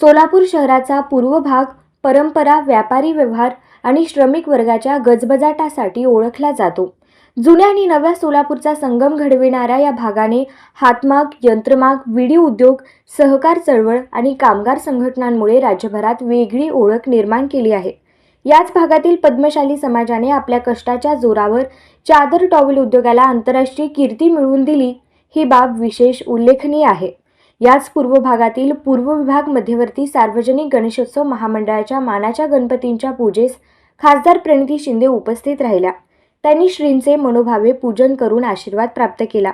सोलापूर शहराचा पूर्व भाग परंपरा व्यापारी व्यवहार आणि श्रमिक वर्गाच्या गजबजाटासाठी ओळखला जातो. जुन्या आणि नव्या सोलापूरचा संगम घडविणाऱ्या या भागाने हातमाग यंत्रमाग विडी उद्योग सहकार चळवळ आणि कामगार संघटनांमुळे राज्यभरात वेगळी ओळख निर्माण केली आहे. याच भागातील पद्मशाली समाजाने आपल्या कष्टाच्या जोरावर चादर टॉवेल उद्योगाला आंतरराष्ट्रीय कीर्ती मिळवून दिली ही बाब विशेष उल्लेखनीय आहे. याच पूर्व भागातील पूर्व विभाग मध्यवर्ती सार्वजनिक गणेशोत्सव महामंडळाच्या मानाच्या गणपतींच्या पूजेस खासदार प्रणिती शिंदे उपस्थित राहिल्या. त्यांनी श्रींचे मनोभावे पूजन करून आशीर्वाद प्राप्त केला.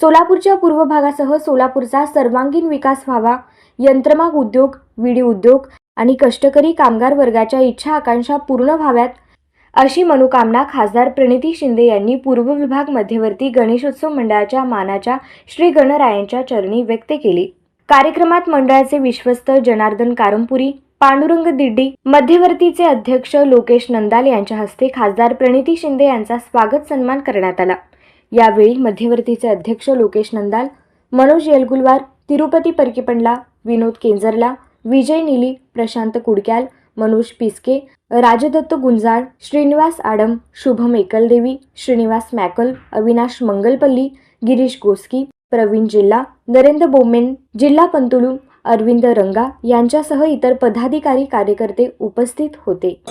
सोलापूरच्या पूर्व भागासह सोलापूरचा सर्वांगीण विकास व्हावा यंत्रमाग उद्योग विडी उद्योग आणि कष्टकरी कामगार वर्गाच्या इच्छा आकांक्षा पूर्ण व्हाव्यात अशी मनोकामना खासदार प्रणिती शिंदे यांनी पूर्व विभाग मध्यवर्ती गणेशोत्सव मंडळाच्या मानाच्या श्री गणरायांच्या चरणी व्यक्त केली. कार्यक्रमात मंडळाचे विश्वस्त जनार्दन कारंपुरी पांडुरंग दिड्डी मध्यवर्तीचे अध्यक्ष लोकेश नंदाल यांच्या हस्ते खासदार प्रणिती शिंदे यांचा स्वागत सन्मान करण्यात आला. यावेळी मध्यवर्तीचे अध्यक्ष लोकेश नंदाल मनोज येलगुलवार तिरुपती परकीपंडला विनोद केंजरला विजय निली प्रशांत कुडक्याल मनोज पिस्के राजदत्त गुंजाळ श्रीनिवास आडम शुभम एकलदेवी श्रीनिवास मॅकल अविनाश मंगलपल्ली गिरीश गोस्की प्रवीण जिल्हा नरेंद्र बोमेन जिल्हा पंतुलू अरविंद रंगा यांच्यासह इतर पदाधिकारी कार्यकर्ते उपस्थित होते.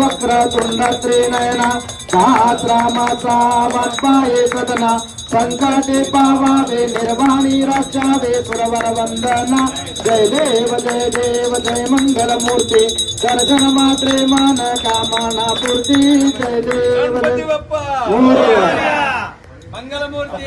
वक्र ಸಂಕಟೆ ಪಾವಾವೆ ನಿರ್ವಾಣಿ ರಾಜಾವೆ ಸುರವರ ವಂದನ ಜಯ ದೇವ ಜಯ जय ಜಯ ಮಂಗಲ ಮೂರ್ತಿ ದರ್ಶನ ಮಾತ್ರೆ ಮಾನ ಕಾಮನ ಪೂರ್ತಿ ಜಯ ದೇವ ಮಂಗಲ ಮೂರ್ತಿ